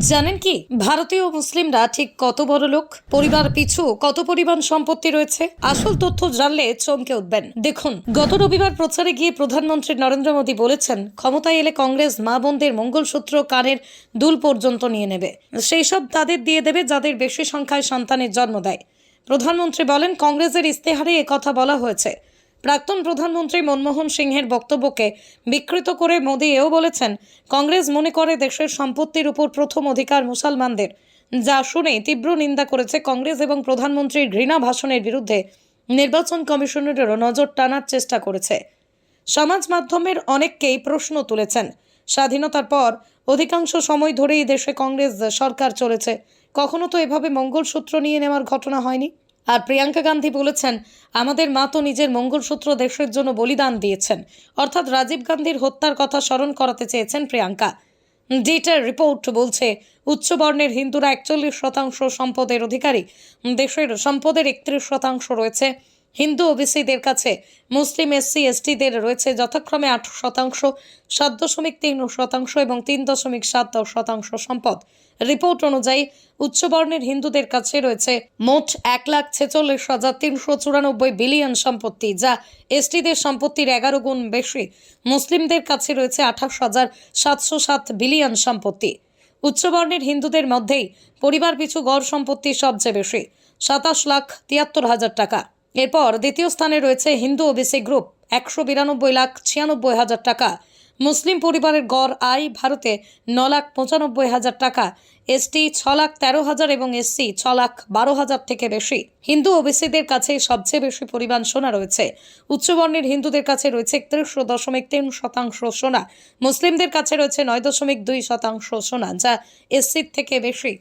জানেন কি, ভারতীয় মুসলিমরা ঠিক কত বড় লোক, পরিবার পিছু কত পরিমাণ সম্পত্তি রয়েছে? আসল তথ্য জানলে চমকে উঠবেন। দেখুন, গত রবিবার প্রচারে গিয়ে প্রধানমন্ত্রী নরেন্দ্র মোদী বলেছেন, ক্ষমতায় এলে কংগ্রেস মা বোনদের মঙ্গলসূত্র কানের দুল পর্যন্ত নিয়ে নেবে। সেই সব তাদের দিয়ে দেবে যাদের বেশি সংখ্যায় সন্তানের জন্ম দেয়। প্রধানমন্ত্রী বলেন, কংগ্রেসের ইস্তেহারে কথা বলা হয়েছে। প্রাক্তন প্রধানমন্ত্রী মনমোহন সিংহের বক্তব্যকে বিকৃত করে মোদী এও বলেছেন, কংগ্রেস মনে করে দেশের সম্পত্তির উপর প্রথম অধিকার মুসলমানদের। যা শুনে তীব্র নিন্দা করেছে কংগ্রেস এবং প্রধানমন্ত্রীর ঘৃণা ভাষণের বিরুদ্ধে নির্বাচন কমিশনেরও নজর টানার চেষ্টা করেছে। সমাজ মাধ্যমের অনেককেই প্রশ্ন তুলেছেন, স্বাধীনতার পর অধিকাংশ সময় ধরেই দেশে কংগ্রেস সরকার চলেছে, কখনো তো এভাবে মঙ্গলসূত্র নিয়ে নেওয়ার ঘটনা হয়নি? আর প্রিয়াঙ্কা গান্ধী বলেছেন, আমাদের মা তো নিজের মঙ্গলসূত্র দেশের জন্য বলিদান দিয়েছেন। অর্থাৎ রাজীব গান্ধীর হত্যার কথা স্মরণ করাতে চেয়েছেন প্রিয়াঙ্কা। ডেটার রিপোর্ট বলছে উচ্চবর্ণের হিন্দুরা একচল্লিশ শতাংশ সম্পদের অধিকারী। দেশের সম্পদের একত্রিশ শতাংশ রয়েছে। হিন্দু ওবিসিদের কাছে মুসলিম এসসি, এসটিদের রয়েছে যথাক্রমে আট শতাংশ, সাত দশমিক তিন শতাংশ এবং তিন দশমিক সাত শতাংশ সম্পদ। রিপোর্ট অনুযায়ী উচ্চবর্ণের হিন্দুদের কাছে রয়েছে মোট এক লাখ ছেচল্লিশ হাজার তিনশো চুরানব্বই বিলিয়ন সম্পত্তি, যা এসটিদের সম্পত্তির এগারো গুণ বেশি। মুসলিমদের কাছে রয়েছে আঠাশ হাজার সাতশো সাত বিলিয়ন সম্পত্তি। উচ্চবর্ণের হিন্দুদের মধ্যেই পরিবার পিছু গড় সম্পত্তি সবচেয়ে বেশি, সাতাশ লাখ তিয়াত্তর হাজার টাকা। এরপর দ্বিতীয় স্থানে রয়েছে হিন্দু ওবিসি গ্রুপ, একশো বিরানব্বই লাখ ছিয়ানব্বই হাজার টাকা। মুসলিম পরিবারের গড় আয় ভারতে ন লাখ পঁচানব্বই হাজার টাকা এসটি ছ লাখ তেরো হাজার এবং এসসি ছ লাখ বারো হাজার থেকে বেশি। হিন্দু ওবিসিদের কাছে সবচেয়ে বেশি পরিমাণ সোনা রয়েছে। উচ্চবর্ণের হিন্দুদের কাছে রয়েছে একত্রিশ দশমিক তিন শতাংশ সোনা। মুসলিমদের কাছে রয়েছে নয় দশমিক দুই শতাংশ সোনা, যা এসসির থেকে বেশি।